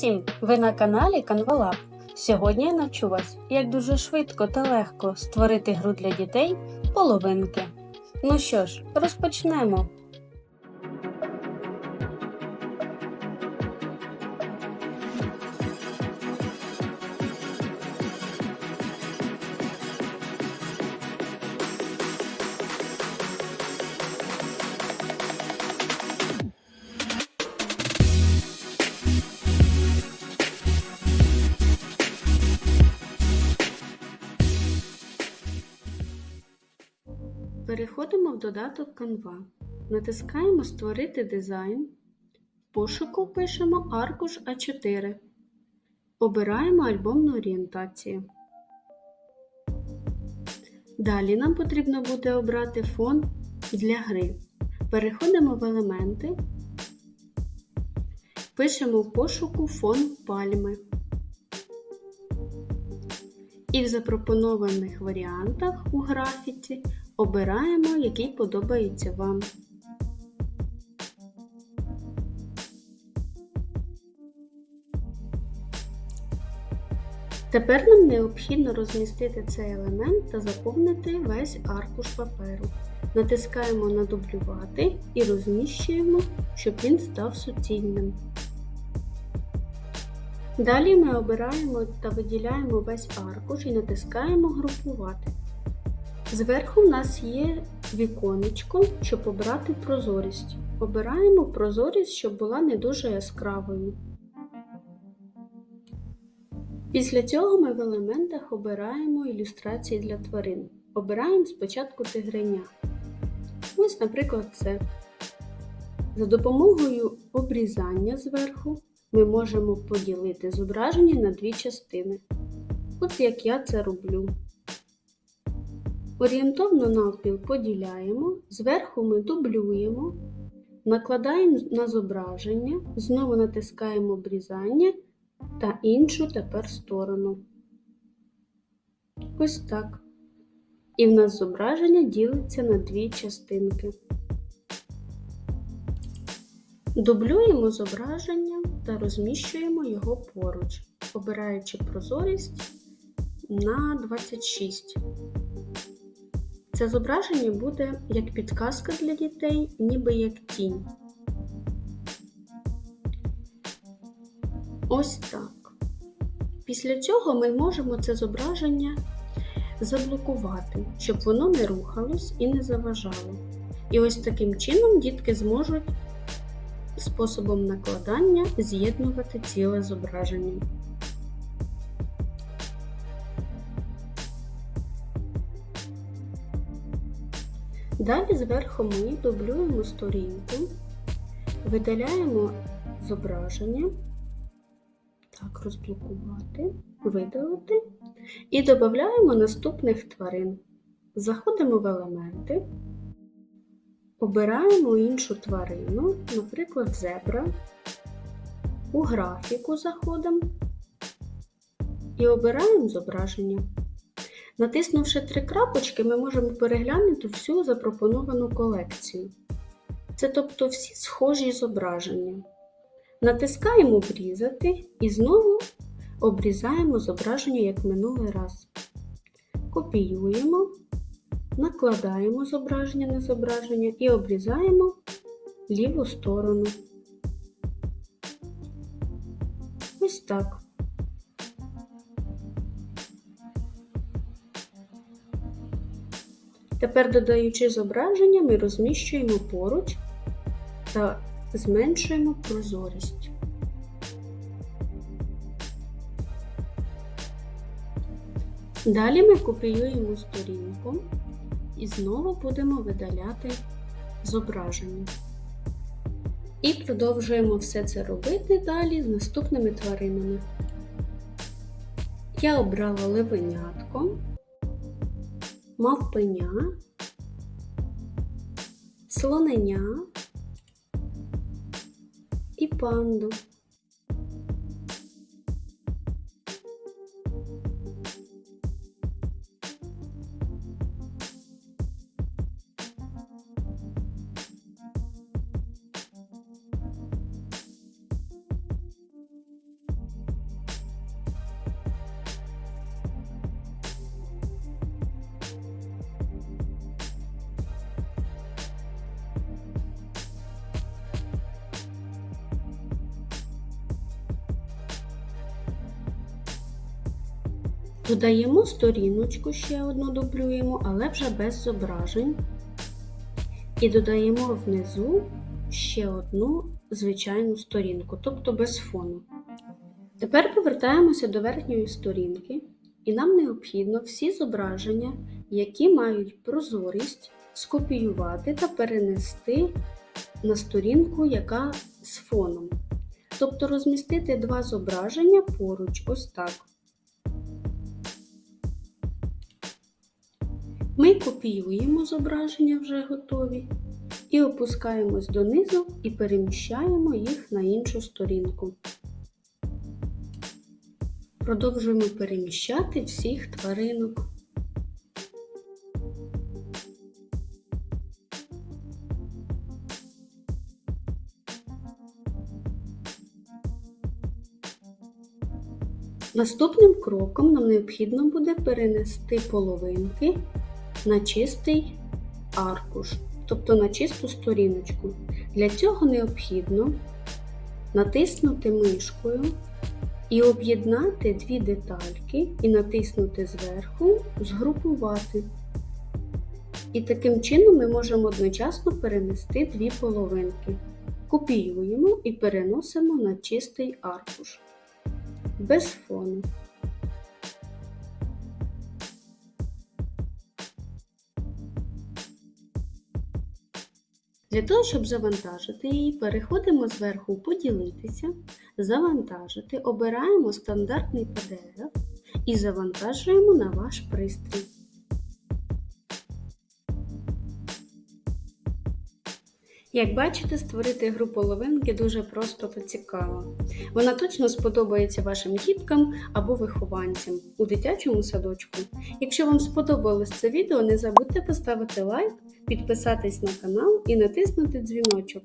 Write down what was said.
всім! Ви на каналі Canvalab. Сьогодні я навчу вас, як дуже швидко та легко створити гру для дітей половинки. Ну що ж, розпочнемо. Переходимо в додаток Canva. Натискаємо Створити дизайн. В пошуку пишемо аркуш А4. Обираємо альбомну орієнтацію. Далі нам потрібно буде обрати фон для гри. Переходимо в елементи, пишемо в пошуку фон пальми. І в запропонованих варіантах у графіці обираємо, який подобається вам. Тепер нам необхідно розмістити цей елемент та заповнити весь аркуш паперу. Натискаємо на дублювати і розміщуємо, щоб він став суцільним. Далі ми обираємо та виділяємо весь аркуш і натискаємо Групувати. Зверху в нас є віконечко, щоб обрати прозорість. Обираємо прозорість, щоб була не дуже яскравою. Після цього ми в елементах обираємо ілюстрації для тварин. Обираємо спочатку тигреня. Ось, наприклад, це. За допомогою обрізання зверху ми можемо поділити зображення на дві частини. От як я це роблю. Орієнтовно навпіл поділяємо, зверху ми дублюємо, накладаємо на зображення, знову натискаємо обрізання та іншу тепер сторону. Ось так. І в нас зображення ділиться на дві частинки. Дублюємо зображення та розміщуємо його поруч, обираючи прозорість на 26. Це зображення буде як підказка для дітей, ніби як тінь. Ось так. Після цього ми можемо це зображення заблокувати, щоб воно не рухалось і не заважало. І ось таким чином дітки зможуть способом накладання з'єднувати ціле зображення. Далі зверху ми дублюємо сторінку, видаляємо зображення, так, розблокувати, видалити. І додаємо наступних тварин. Заходимо в елементи, обираємо іншу тварину, наприклад, зебра, у графіку заходимо. І обираємо зображення. Натиснувши три крапочки, ми можемо переглянути всю запропоновану колекцію. Це тобто всі схожі зображення. Натискаємо Обрізати і знову обрізаємо зображення як минулий раз. Копіюємо, накладаємо зображення на зображення і обрізаємо ліву сторону. Ось так. Тепер, додаючи зображення, ми розміщуємо поруч та зменшуємо прозорість. Далі ми копіюємо сторінку і знову будемо видаляти зображення. І продовжуємо все це робити далі з наступними тваринами. Я обрала левенятко мавпеня, слоненя і панду. Додаємо сторіночку, ще одну дублюємо, але вже без зображень. І додаємо внизу ще одну звичайну сторінку, тобто без фону. Тепер повертаємося до верхньої сторінки, і нам необхідно всі зображення, які мають прозорість, скопіювати та перенести на сторінку, яка з фоном. Тобто розмістити два зображення поруч, ось так. Ми копіюємо зображення вже готові і опускаємось донизу і переміщаємо їх на іншу сторінку. Продовжуємо переміщати всіх тваринок. Наступним кроком нам необхідно буде перенести половинки на чистий аркуш, тобто на чисту сторіночку. Для цього необхідно натиснути мишкою і об'єднати дві детальки і натиснути зверху Згрупувати. І таким чином ми можемо одночасно перенести дві половинки. Копіюємо і переносимо на чистий аркуш без фону. Для того, щоб завантажити її, переходимо зверху Поділитися, Завантажити, обираємо стандартний PDF і завантажуємо на ваш пристрій. Як бачите, створити гру половинки дуже просто та цікаво. Вона точно сподобається вашим діткам або вихованцям у дитячому садочку. Якщо вам сподобалось це відео, не забудьте поставити лайк, підписатись на канал і натиснути дзвіночок.